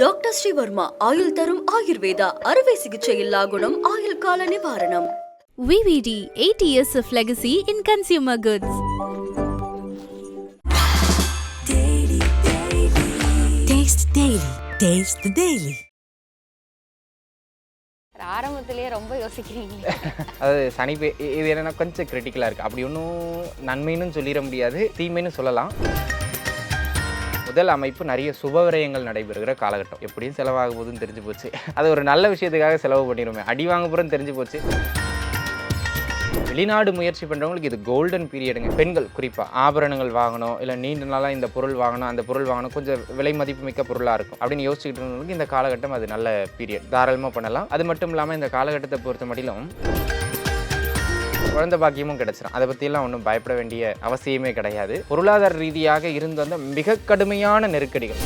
Doctor Sreevarma ஆயுள் தரும் ஆயுர்வேதா அறுவை சிகிச்சை இல்லா குணம் ஆயுள் கால நிவாரணம் VVD 80 years of legacy in consumer goods. Taste Daily. Taste the Daily. ஆரம்பத்திலேயே ரொம்ப யோசிக்கிறீங்களே அதாவது சனி பே இது என்னன்னா கொஞ்சம் கிரிட்டிக்கலாக இருக்குது அப்படி ஒன்றும் நன்மைன்னு சொல்லிட முடியாது தீமைன்னு சொல்லலாம் முதல் அமைப்பு நிறைய சுபவிரயங்கள் நடைபெறுகிற காலகட்டம். எப்படியும் செலவாக போகுதுன்னு தெரிஞ்சு போச்சு. அது ஒரு நல்ல விஷயத்துக்காக செலவு பண்ணிடுமே. அடி வாங்க போகிறோன்னு தெரிஞ்சு போச்சு. வெளிநாடு முயற்சி பண்ணுறவங்களுக்கு இது கோல்டன் பீரியடுங்க பெண்கள் குறிப்பாக ஆபரணங்கள் வாங்கணும் இல்லை நீண்ட நாளாக இந்த பொருள் வாங்கணும் அந்த பொருள் வாங்கணும் கொஞ்சம் விலை மதிப்பு மிக்க பொருளாக இருக்கும். அப்படின்னு யோசிச்சுக்கிட்டு இருந்தவங்களுக்கு இந்த காலகட்டம் அது நல்ல பீரியட் தாராளமாக பண்ணலாம். அது மட்டும் இல்லாமல் இந்த காலகட்டத்தை பொறுத்த மட்டிலும் குழந்த பாக்கியமும் கிடைச்சிடும் அதை பற்றியெல்லாம் ஒன்றும் பயப்பட வேண்டிய அவசியமே கிடையாது. பொருளாதார ரீதியாக இருந்து வந்த மிக கடுமையான நெருக்கடிகள்.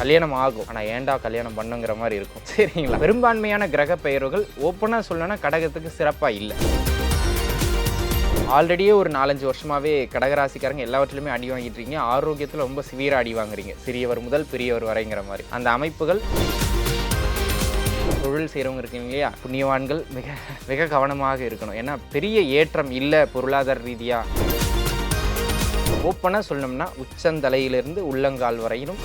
கல்யாணம் ஆகும். ஆனால் ஏன்டா கல்யாணம் பண்ணுங்கிற மாதிரி இருக்கும். சரிங்களா? பெரும்பான்மையான கிரக பெயர்கள் ஓப்பனாக சொல்லணும்னா கடகத்துக்கு சிறப்பாக இல்லை. ஆல்ரெடியே ஒரு நாலஞ்சு வருஷமாகவே கடகராசிக்காரங்க எல்லாவற்றிலுமே அடி வாங்கிட்டு இருக்கீங்க. ஆரோக்கியத்தில் ரொம்ப சிவியராக அடி வாங்குறீங்க. சிறியவர் முதல் பெரியவர் வரைங்கிற மாதிரி. அந்த அமைப்புகள் தொழில் செய்கிறவங்க இருக்கீங்க இல்லையா? புண்ணியவான்கள் மிக மிக கவனமாக இருக்கணும். ஏன்னா பெரிய ஏற்றம் இல்லை பொருளாதார ரீதியாக ஓப்பனாக சொல்லணும்னா உச்சந்தலையிலிருந்து உள்ளங்கால் வரையிலும்.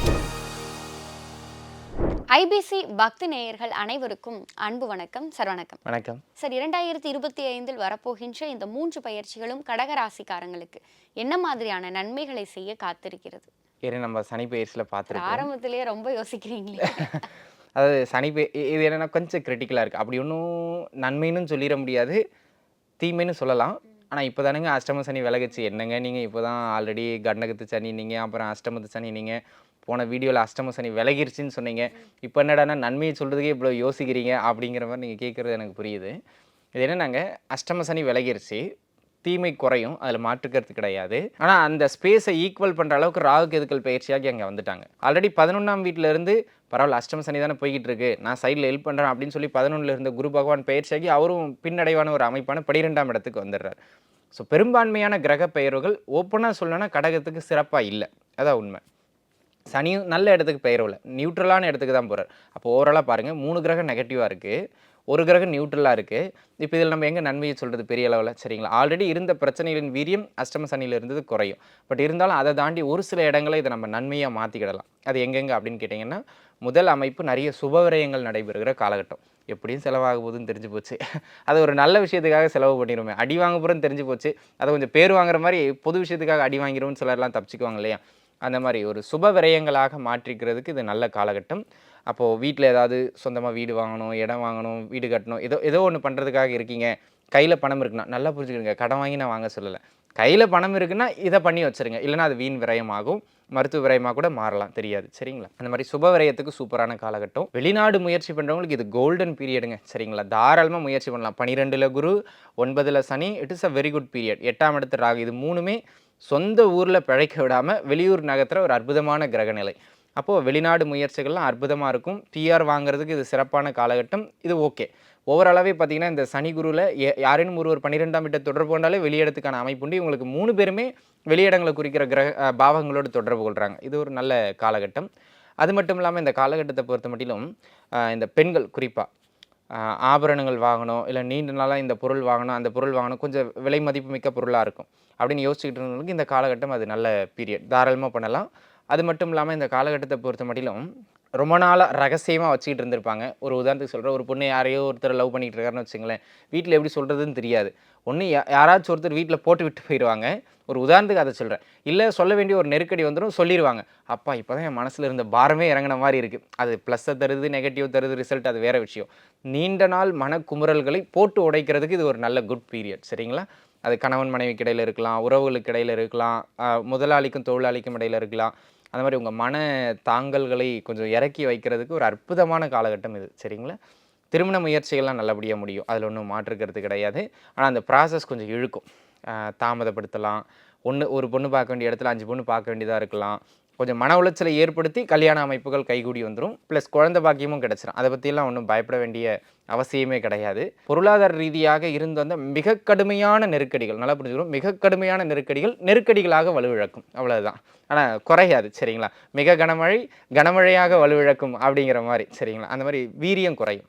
ஐபிசி பக்தி நேயர்கள் அனைவருக்கும் அன்பு வணக்கம் சார் வணக்கம். வணக்கம் சார் இரண்டாயிரத்தி இருபத்தி ஐந்தில் வரப்போகின்ற இந்த மூன்று பயிற்சிகளும் கடகராசிக்காரங்களுக்கு என்ன மாதிரியான நன்மைகளை செய்ய காத்திருக்கிறது? ஏன்னா நம்ம சனி பயிற்சியில் பார்த்துருக்கோம். ஆரம்பத்திலேயே ரொம்ப யோசிக்கிறீங்களே. அதாவது சனி பே இது என்னென்னா கொஞ்சம் கிரிட்டிக்கலாக இருக்குது அப்படி ஒன்றும் நன்மைன்னு சொல்லிட முடியாது. தீமைன்னு சொல்லலாம். ஆனால் இப்போ தானேங்க அஷ்டம சனி விலகுச்சு. என்னங்க நீங்கள் இப்போ தான் ஆல்ரெடி கண்டகத்து சனி நீங்கள் அப்புறம் அஷ்டமத்து சனி நீங்கள் போன வீடியோவில் அஷ்டம சனி விலகிருச்சுன்னு சொன்னீங்க. இப்போ என்னடான்னா நன்மையை சொல்கிறதுக்கே இவ்வளோ யோசிக்கிறீங்க அப்படிங்கிற மாதிரி நீங்கள் கேட்குறது எனக்கு புரியுது. இது என்னன்னாங்க அஷ்டம சனி விலகிருச்சு. தீமை குறையும் அதில் மாற்றுக்கிறது கிடையாது. ஆனால் அந்த ஸ்பேஸை ஈக்குவல் பண்ணுற அளவுக்கு ராகு கேதுக்கள் பயிற்சியாகி அங்கே வந்துட்டாங்க. ஆல்ரெடி பதினொன்றாம் வீட்டில் இருந்து பரவாயில்ல அஷ்டம சனி தானே போய்கிட்டு இருக்கு நான் சைடில் ஹெல்ப் பண்ணுறேன் அப்படின்னு சொல்லி பதினொன்றில் இருந்த குரு பகவான் பயிற்சியாகி அவரும் பின்னடைவான ஒரு அமைப்பான பனிரெண்டாம் இடத்துக்கு வந்துடுறார். ஸோ பெரும்பான்மையான கிரக பெயர்வுகள் ஓப்பனாக சொல்லணும்னா கடகத்துக்கு சிறப்பாக இல்லை. அதான் உண்மை. சனியும் நல்ல இடத்துக்கு பெயரவில்ல நியூட்ரலான இடத்துக்கு தான் போகிறார் அப்போ ஓவராலாக பாருங்கள் மூணு கிரகம் நெகட்டிவாக இருக்குது ஒரு கிரகம் நியூட்ரலாக இருக்குது இப்போ இதில் நம்ம எங்கே நன்மையை சொல்கிறது பெரிய அளவில். சரிங்களா? ஆல்ரெடி இருந்த பிரச்சனைகளின் வீரியம் அஷ்டம சனியில் இருந்தது குறையும். பட் இருந்தாலும் அதை தாண்டி ஒரு சில இடங்களை இதை நம்ம நன்மையாக மாற்றிக்கிடலாம் அது எங்கெங்க அப்படின்னு கேட்டிங்கன்னா முதல் அமைப்பு நிறைய சுபவிரயங்கள் நடைபெறுகிற காலகட்டம். எப்படியும் செலவாக போகுதுன்னு தெரிஞ்சு போச்சு. அது ஒரு நல்ல விஷயத்துக்காக செலவு பண்ணிடுமே. அடி வாங்க போகிறோன்னு தெரிஞ்சு போச்சு. அதை கொஞ்சம் பேர் வாங்குற மாதிரி பொது விஷயத்துக்காக அடி வாங்கிறோம்னு சிலர்லாம் தப்பிச்சுக்குவாங்க இல்லையா? அந்த மாதிரி ஒரு சுப விரயங்களாக மாற்றிக்கிறதுக்கு இது நல்ல காலகட்டம். அப்போது வீட்டில் ஏதாவது சொந்தமாக வீடு வாங்கணும் இடம் வாங்கணும் வீடு கட்டணும் ஏதோ ஏதோ ஒன்று பண்ணுறதுக்காக இருக்கீங்க. கையில் பணம் இருக்குன்னா நல்லா புரிஞ்சுக்கிடுங்க. கடன் வாங்கி நான் வாங்க சொல்லலை. கையில் பணம் இருக்குன்னா இதை பண்ணி வச்சுருங்க. இல்லைன்னா அது வீண் விரயமாகும். மருத்துவ விரயமாக கூட மாறலாம். தெரியாது. சரிங்களா? அந்த மாதிரி சுப விரயத்துக்கு சூப்பரான காலகட்டம். வெளிநாடு முயற்சி பண்ணுறவங்களுக்கு இது கோல்டன் பீரியடுங்க சரிங்களா? தாராளமாக முயற்சி பண்ணலாம். பனிரெண்டில் குரு ஒன்பதில் சனி. It is a very good period எட்டாம் இடத்து ராகு. இது மூணுமே சொந்த ஊரில் பிழைக்க விடாமல் வெளியூர் நகரத்தில் ஒரு அற்புதமான கிரகநிலை. அப்போது வெளிநாடு முயற்சிகள்லாம் அற்புதமாக இருக்கும். டிஆர் வாங்குறதுக்கு இது சிறப்பான காலகட்டம். இது ஓகே. ஓவராலாகவே பார்த்தீங்கன்னா இந்த சனி குருவில் யாரேனும் ஒருவர் பன்னிரெண்டாம் வீட்டை தொடர்பு கொண்டாலே வெளியிடத்துக்கான அமைப்புண்டு இவங்களுக்கு மூணு பேருமே வெளியிடங்களை குறிக்கிற கிரக பாவங்களோடு தொடர்பு கொள்கிறாங்க இது ஒரு நல்ல காலகட்டம். அது மட்டும் இல்லாமல் இந்த காலகட்டத்தை பொறுத்த மட்டிலும் இந்த பெண்கள் குறிப்பாக ஆபரணங்கள் வாங்கணும் இல்லை நீண்ட நாளாக இந்த பொருள் வாங்கணும் அந்த பொருள் வாங்கணும் கொஞ்சம் விலை மதிப்பு மிக்க பொருளாக இருக்கும். அப்படின்னு யோசிச்சுக்கிட்டு இருந்தவங்களுக்கு இந்த காலகட்டம் அது நல்ல பீரியட் தாராளமாக பண்ணலாம். அது மட்டும் இல்லாமல் இந்த காலகட்டத்தை பொறுத்த மட்டிலும் ரொம்ப நாளாக ரகசியமாக வச்சுக்கிட்டு இருந்திருப்பாங்க. ஒரு உதாரணத்துக்கு சொல்கிறேன் ஒரு பொண்ணு யாரையோ ஒருத்தர் லவ் பண்ணிகிட்டு இருக்காருன்னு வச்சுங்களேன். வீட்டில் எப்படி சொல்கிறதுன்னு தெரியாது. ஒன்று யாராச்சும் ஒருத்தர் வீட்டில் போட்டு விட்டு போயிடுவாங்க ஒரு உதாரணத்துக்கு அதை சொல்கிறேன் இல்லை சொல்ல வேண்டிய ஒரு நெருக்கடி வந்துடும் சொல்லிடுவாங்க அப்பா இப்போ தான் என் மனசில் இருந்த பாரமே இறங்கின மாதிரி இருக்குது அது ப்ளஸ்ஸை தருது நெகட்டிவ் தருது ரிசல்ட் அது வேறு விஷயம். நீண்ட நாள் மனக்குமுறல்களை போட்டு உடைக்கிறதுக்கு இது ஒரு நல்ல குட் பீரியட் சரிங்களா? அது கணவன் மனைவிக்கு இடையில் இருக்கலாம் உறவுகளுக்கு இடையில் இருக்கலாம் முதலாளிக்கும் தொழிலாளிக்கும் இடையில் இருக்கலாம். அந்த மாதிரி உங்கள் மன தாங்கல்களை கொஞ்சம் இறக்கி வைக்கிறதுக்கு ஒரு அற்புதமான காலகட்டம் இது சரிங்களா? திருமண முயற்சிகள்லாம் நல்லபடியாக முடியும். அதில் ஒன்றும் மாற்றுக்கிறது கிடையாது. ஆனால் அந்த ப்ராசஸ் கொஞ்சம் இழுக்கும். தாமதப்படுத்தலாம். ஒன்று ஒரு பொண்ணு பார்க்க வேண்டிய இடத்துல அஞ்சு பொண்ணு பார்க்க வேண்டியதாக இருக்கலாம். கொஞ்சம் மன உளைச்சலை ஏற்படுத்தி கல்யாண அமைப்புகள் கைகூடி வந்துடும் ப்ளஸ் குழந்தை பாக்கியமும் கிடச்சிரும். அதை பற்றிலாம் ஒன்றும் பயப்பட வேண்டிய அவசியமே கிடையாது. பொருளாதார ரீதியாக இருந்து வந்த மிக கடுமையான நெருக்கடிகள் நல்லா புரிஞ்சுக்கணும். மிக கடுமையான நெருக்கடிகள் நெருக்கடிகளாக வலுவிழக்கும். அவ்வளோதான் ஆனால் குறையாது. சரிங்களா? மிக கனமழை கனமழையாக வலுவிழக்கும் அப்படிங்கிற மாதிரி. சரிங்களா? அந்த மாதிரி வீரியம் குறையும்.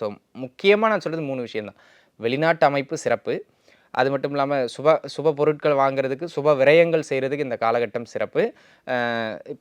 ஸோ முக்கியமாக நான் சொல்கிறது மூணு விஷயம்தான். வெளிநாட்டு அமைப்பு சிறப்பு. அது மட்டும் இல்லாமல் சுப சுப பொருட்கள் வாங்குறதுக்கு சுப விரயங்கள் செய்கிறதுக்கு இந்த காலகட்டம் சிறப்பு.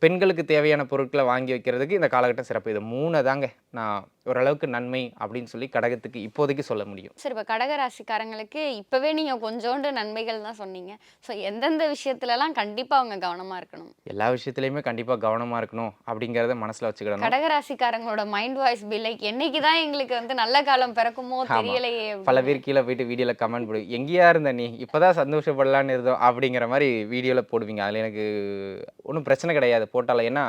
பெண்களுக்கு தேவையான பொருட்களை வாங்கி வைக்கிறதுக்கு இந்த காலகட்டம் சிறப்பு. இது மூணு தாங்க. நான் ஓரளவுக்கு நன்மை அப்படின்னு சொல்லி கடகத்துக்கு இப்போதைக்கு சொல்ல முடியும். சரி இப்போ கடகராசிக்காரங்களுக்கு இப்போவே நீங்கள் கொஞ்சோண்டு நன்மைகள் தான் சொன்னீங்க. ஸோ எந்தெந்த விஷயத்துலலாம் கண்டிப்பாக அவங்க கவனமாக இருக்கணும்? எல்லா விஷயத்துலையுமே கண்டிப்பாக கவனமாக இருக்கணும் அப்படிங்கிறத மனசில் வச்சுக்கிடணும். கடகராசிக்காரங்களோட மைண்ட் வாய்ஸ் பி லைக் என்னைக்கு தான் எங்களுக்கு வந்து நல்ல காலம் பிறக்குமோ. தெரியலையே பல. பேர் கீழே போயிட்டு வீடியோவில் கமெண்ட் போடு எங்கேயா இருந்த நீ? இப்போதான் சந்தோஷப்படலான்னு இருந்தோம் அப்படிங்கிற மாதிரி வீடியோவில் போடுவீங்க. அதில் எனக்கு ஒன்றும் பிரச்சனை கிடையாது. போட்டால ஏன்னா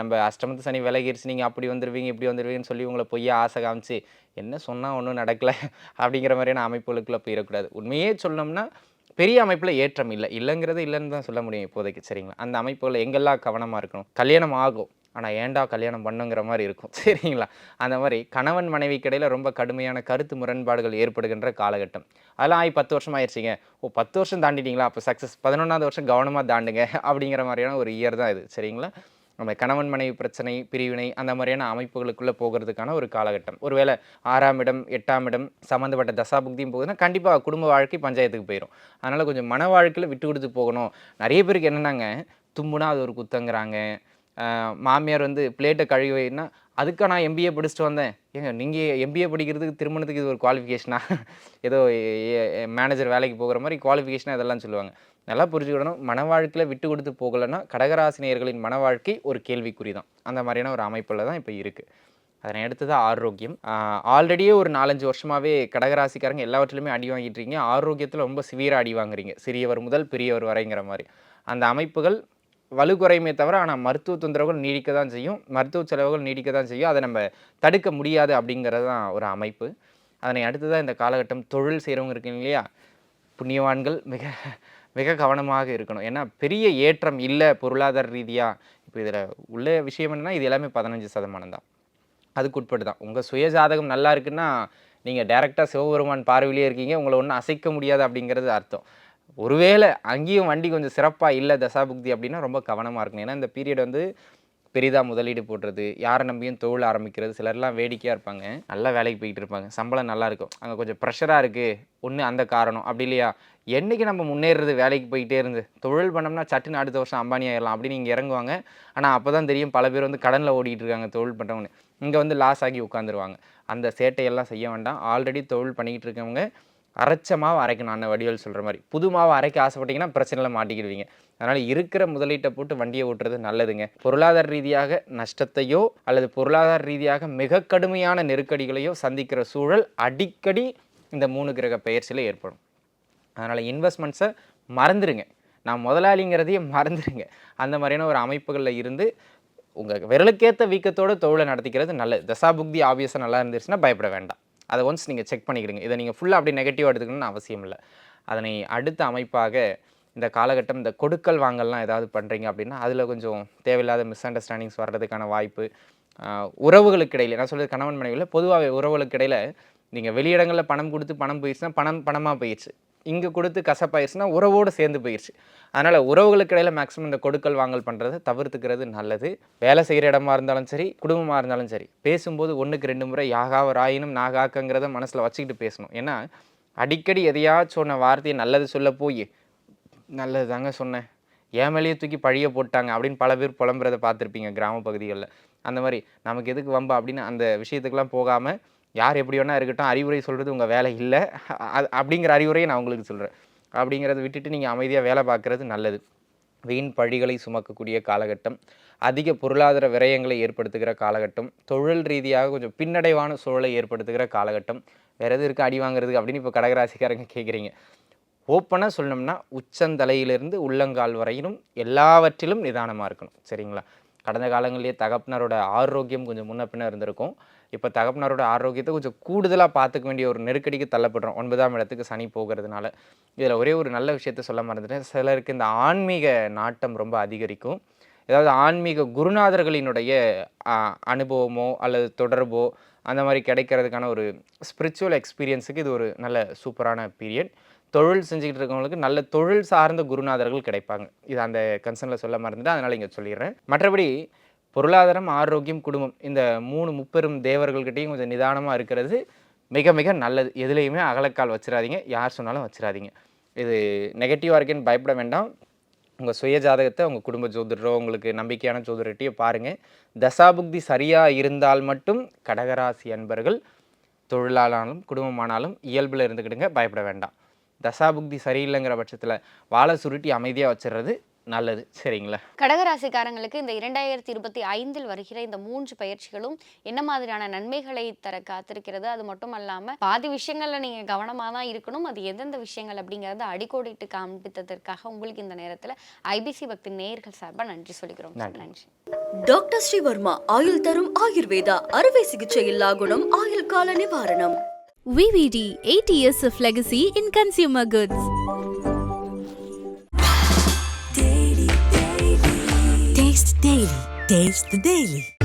நம்ம அஷ்டமத்து சனி விலகிருச்சு. நீங்கள் அப்படி வந்துடுவீங்க இப்படி வந்துடுவீங்கன்னு சொல்லி உங்களை பொய்யா ஆசை காமிச்சு என்ன சொன்னால் ஒன்றும் நடக்கலை? அப்படிங்கிற மாதிரியான அமைப்புகளுக்குள்ளே போயிடக்கூடாது. உண்மையே சொல்லணும்னா பெரிய அமைப்பில் ஏற்றம் இல்லை. இல்லைங்கிறது இல்லைன்னு தான் சொல்ல முடியும் இப்போதைக்கு சரிங்களா? அந்த அமைப்புகளில் எங்கெல்லாம் கவனமாக இருக்கணும்? கல்யாணம் ஆகும். ஆனால் ஏன்டா கல்யாணம் பண்ணுங்கிற மாதிரி இருக்கும் சரிங்களா? அந்த மாதிரி கணவன் மனைவி கடையில் ரொம்ப கடுமையான கருத்து முரண்பாடுகள் ஏற்படுகின்ற காலகட்டம். அதெல்லாம் ஆகி பத்து வருஷம் ஆயிடுச்சிங்க ஓ பத்து வருஷம் தாண்டிட்டீங்களா? அப்போ சக்ஸஸ் பதினொன்றாவது வருஷம் கவனமாக தாண்டுங்க அப்படிங்கிற மாதிரியான ஒரு இயர் தான் இது சரிங்களா? நம்ம கணவன் மனைவி பிரச்சனை பிரிவினை அந்த மாதிரியான அமைப்புகளுக்குள்ளே போகிறதுக்கான ஒரு காலகட்டம். ஒருவேளை ஆறாம் இடம் எட்டாம் இடம் சம்மந்தப்பட்ட தசாபுக்தியும் போகுதுன்னா கண்டிப்பாக குடும்ப வாழ்க்கை பஞ்சாயத்துக்கு போயிடும் அதனால் கொஞ்சம் மன வாழ்க்கையில் விட்டு கொடுத்து போகணும். நிறைய பேருக்கு என்னென்னாங்க தும்புனா அது ஒரு குத்தங்கிறாங்க. மாமியார் வந்து பிளேட்டை கழுவினா அதுக்காக நான் எம்பிஏ படிச்சுட்டு வந்தேன். ஏங்க நீங்கள் எம்பிஏ படிக்கிறதுக்கு திருமணத்துக்கு இது ஒரு குவாலிஃபிகேஷனா ஏதோ மேனேஜர் வேலைக்கு போகிற மாதிரி குவாலிஃபிகேஷனாக இதெல்லாம் சொல்லுவாங்க. நல்லா புரிஞ்சுக்கிடணும். மன வாழ்க்கையில் விட்டு கொடுத்து போகலைன்னா கடகராசினியர்களின் மன வாழ்க்கை ஒரு கேள்விக்குறி தான் அந்த மாதிரியான ஒரு அமைப்பில் தான் இப்போ இருக்குது அதனை அடுத்தது ஆரோக்கியம். ஆல்ரெடியே ஒரு நாலஞ்சு வருஷமாகவே கடகராசிக்காரங்க எல்லாவற்றிலுமே அடி வாங்கிட்டு இருக்கீங்க ஆரோக்கியத்தில் ரொம்ப சிவியராக அடி வாங்குறீங்க. சிறியவர் முதல் பெரியவர் வரைங்கிற மாதிரி. அந்த அமைப்புகள் வலு குறையுமே தவிர ஆனால் மருத்துவ தொந்தரவுகள் நீடிக்க தான் செய்யும். மருத்துவ செலவுகள் நீடிக்க தான் செய்யும். அதை நம்ம தடுக்க முடியாது அப்படிங்கிறது தான் ஒரு அமைப்பு. அதனை அடுத்ததாக இந்த காலகட்டம் தொழில் செய்கிறவங்க இருக்கீங்க இல்லையா? புண்ணியவான்கள் மிக மிக கவனமாக இருக்கணும். ஏன்னா பெரிய ஏற்றம் இல்லை பொருளாதார ரீதியாக இப்போ இதில் உள்ள விஷயம் என்னென்னா இது எல்லாமே பதினஞ்சு சதமானம் தான். அதுக்கு உட்பட்டு தான் உங்கள் சுய ஜாதகம் நல்லா இருக்குன்னா நீங்கள் டேரெக்டாக சிவபெருமான் பார்வையிலே இருக்கீங்க உங்களை ஒன்றும் அசைக்க முடியாது அப்படிங்கிறது அர்த்தம். ஒருவேளை அங்கேயும் வண்டி கொஞ்சம் சிறப்பாக இல்லை தசாபுக்தி அப்படின்னா ரொம்ப கவனமாக இருக்கணும். ஏன்னா இந்த பீரியட் வந்து பெரிதாக முதலீடு போடுறது யாரை நம்பியும் தொழில் ஆரம்பிக்கிறது சிலர்லாம் வேடிக்கையாக இருப்பாங்க. நல்லா வேலைக்கு போய்கிட்டு இருப்பாங்க. சம்பளம் நல்லா இருக்கும். அங்கே கொஞ்சம் ப்ரெஷராக இருக்குது ஒன்று அந்த காரணம். அப்படி இல்லையா? என்னைக்கு நம்ம முன்னேறுறது வேலைக்கு போயிட்டே இருந்து? தொழில் பண்ணோம்னா சட்டுன்னு அடுத்த வருஷம் அம்பானி ஆயிடலாம் அப்படின்னு இங்கே இறங்குவாங்க. ஆனால் அப்போ தான் தெரியும் பல பேர் வந்து கடனில் ஓடிட்டு இருக்காங்க தொழில் பண்ணுறவங்க இங்கே வந்து லாஸ் ஆகி உட்காந்துருவாங்க அந்த சேட்டையெல்லாம் செய்ய வேண்டாம். ஆல்ரெடி தொழில் பண்ணிக்கிட்டு இருக்கவங்க அரைச்ச மாவு அரைக்கணும் அண்ணன் வடிவேல் சொல்கிற மாதிரி. புது மாவு அரைக்க ஆசைப்பட்டீங்கன்னா பிரச்சனையில் மாட்டிக்கிடுவீங்க. அதனால் இருக்கிற முதலீட்டை போட்டு வண்டியை ஓட்டுறது நல்லதுங்க. பொருளாதார ரீதியாக நஷ்டத்தையோ அல்லது பொருளாதார ரீதியாக மிக கடுமையான நெருக்கடிகளையோ சந்திக்கிற சூழல் அடிக்கடி இந்த மூணு கிரக பெயர்ச்சியில் ஏற்படும். அதனால் இன்வெஸ்ட்மெண்ட்ஸை மறந்துடுங்க நான் முதலாளிங்கிறதையே மறந்துடுங்க அந்த மாதிரியான ஒரு அமைப்புகளில் இருந்து உங்கள் விரலுக்கேற்ற வீக்கத்தோடு தொழிலை நடத்திக்கிறது நல்லது. தசாபுக்தி ஆவியஸாக நல்லா இருந்துச்சுன்னா பயப்பட வேண்டாம். அதை ஒன்ஸ் நீங்கள் செக் பண்ணிக்கிடுங்க. இதை நீங்கள் ஃபுல்லாக அப்படி நெகட்டிவாக எடுத்துக்கணும்னு அவசியம் இல்லை. அதனை அடுத்த அமைப்பாக இந்த காலகட்டம் இந்த கொடுக்கல் வாங்கல்லாம் ஏதாவது பண்ணுறீங்க அப்படின்னா அதில் கொஞ்சம் தேவையில்லாத மிஸ் அண்டர்ஸ்டாண்டிங்ஸ் வர்றதுக்கான வாய்ப்பு உறவுகளுக்கு இடையில நான் சொல்கிறது கணவன் மனைவியில் பொதுவாகவே உறவுகளுக்கு இடையில் நீங்கள் வெளியிடங்களில் பணம் கொடுத்து பணம் போயிடுச்சுன்னா பணம் பணமாக போயிடுச்சு. இங்கே கொடுத்து கசப்பாயிருச்சுன்னா உறவோடு சேர்ந்து போயிடுச்சு அதனால் உறவுகளுக்கு இடையில மேக்ஸிமம் இந்த கொடுக்கல் வாங்கல் பண்ணுறதை தவிர்த்துக்கிறது நல்லது. வேலை செய்கிற இடமா இருந்தாலும் சரி குடும்பமாக இருந்தாலும் சரி பேசும்போது ஒன்றுக்கு ரெண்டு முறை யாகாவ ராயினும் நாகாக்கங்கிறத மனசில் வச்சுக்கிட்டு பேசணும். ஏன்னா அடிக்கடி எதையாச்சும் சொன்ன வார்த்தையை நல்லது சொல்ல போய் நல்லது தாங்க சொன்னேன். ஏன் மேலேயே தூக்கி பழிய போட்டாங்க அப்படின்னு பல பேர் புலம்புறதை பார்த்துருப்பீங்க கிராம பகுதிகளில். அந்த மாதிரி நமக்கு எதுக்கு வம்பா அப்படின்னு அந்த விஷயத்துக்கெல்லாம் போகாமல் யார் எப்படி வேணா இருக்கட்டும் அறிவுரை சொல்கிறது உங்கள் வேலை இல்லை. அது அப்படிங்கிற அறிவுரையை நான் உங்களுக்கு சொல்கிறேன் அப்படிங்கிறத விட்டுட்டு நீங்கள் அமைதியாக வேலை பார்க்குறது நல்லது. வீண் பழிகளை சுமக்கக்கூடிய காலகட்டம் அதிக பொருளாதார விரயங்களை ஏற்படுத்துகிற காலகட்டம் தொழில் ரீதியாக கொஞ்சம் பின்னடைவான சூழலை ஏற்படுத்துகிற காலகட்டம். வேறு எது இருக்குது அடி வாங்குறதுக்கு அப்படின்னு இப்போ கடகராசிக்காரங்க கேட்குறீங்க ஓப்பனாக சொல்லணும்னா உச்சந்தலையிலிருந்து உள்ளங்கால் வரையிலும் எல்லாவற்றிலும் நிதானமாக இருக்கணும். சரிங்களா? கடந்த காலங்களிலேயே தகப்பனரோட ஆரோக்கியம் கொஞ்சம் முன்ன பின்ன இருந்திருக்கும். இப்போ தகப்பனரோட ஆரோக்கியத்தை கொஞ்சம் கூடுதலாக பார்த்துக்க வேண்டிய ஒரு நெருக்கடிக்கு தள்ளப்படுறோம். ஒன்பதாம் இடத்துக்கு சனி போகிறதுனால. இதில் ஒரே ஒரு நல்ல விஷயத்த சொல்ல மறந்துட்டேன். சிலருக்கு இந்த ஆன்மீக நாட்டம் ரொம்ப அதிகரிக்கும். ஏதாவது ஆன்மீக குருநாதர்களினுடைய அனுபவமோ அல்லது தொடர்போ அந்த மாதிரி கிடைக்கிறதுக்கான ஒரு ஸ்பிரிச்சுவல் எக்ஸ்பீரியன்ஸுக்கு இது ஒரு நல்ல சூப்பரான பீரியட் தொழில் செஞ்சுக்கிட்டு இருக்கவங்களுக்கு நல்ல தொழில் சார்ந்த குருநாதர்கள் கிடைப்பாங்க. இது அந்த கன்சர்னில் சொல்ல மறந்துட்டு அதனால் இங்கே சொல்லிடுறேன். மற்றபடி பொருளாதாரம் ஆரோக்கியம் குடும்பம் இந்த மூணு முப்பெரும் தேவர்கள்கிட்டையும் கொஞ்சம் நிதானமாக இருக்கிறது மிக மிக நல்லது. எதுலேயுமே அகலக்கால் வச்சிடாதீங்க யார் சொன்னாலும் வச்சிடாதீங்க இது நெகட்டிவாக இருக்குன்னு பயப்பட வேண்டாம். உங்கள் சுய ஜாதகத்தை உங்கள் குடும்ப ஜோதிடரோ உங்களுக்கு நம்பிக்கையான ஜோதிடர்கிட்டயோ பாருங்கள் தசாபுக்தி சரியாக இருந்தால் மட்டும் கடகராசி அன்பர்கள் தொழிலானாலும் குடும்பமானாலும் இயல்பில் இருந்துக்கிடுங்க. பயப்பட வேண்டாம். தசாபுக்தி சரியில்லைங்கிற பட்சத்தில் வாழை சுருட்டி அமைதியாக வச்சிடுறது நல்லது. சரிங்களா? கடகராசிக்காரங்களுக்கு இந்த இரண்டாயிரத்தி இருபத்தி ஐந்தில் வருகிற இந்த மூன்று பயிற்சிகளும் என்ன மாதிரியான நன்மைகளை தர காத்திருக்கிறது? அது மட்டும் அல்லாம பாதி விஷயங்கள்ல நீங்க கவனமா தான் இருக்கணும். அது எந்தெந்த விஷயங்கள் அப்படிங்கறத அடிக்கோடிட்டு காண்பித்ததற்காக உங்களுக்கு இந்த நேரத்துல ஐபிசி பக்தி நேயர்கள் சார்பா நன்றி சொல்லிக்கிறோம் நன்றி. நன்றி. டாக்டர் ஸ்ரீவர்மா ஆயுள் தரும் ஆயுர்வேதா அறுவை சிகிச்சை இல்லா குணம் ஆயுள் கால நிவாரணம். VVD 8 years of legacy in consumer goods. Taste Daily. Taste the Daily.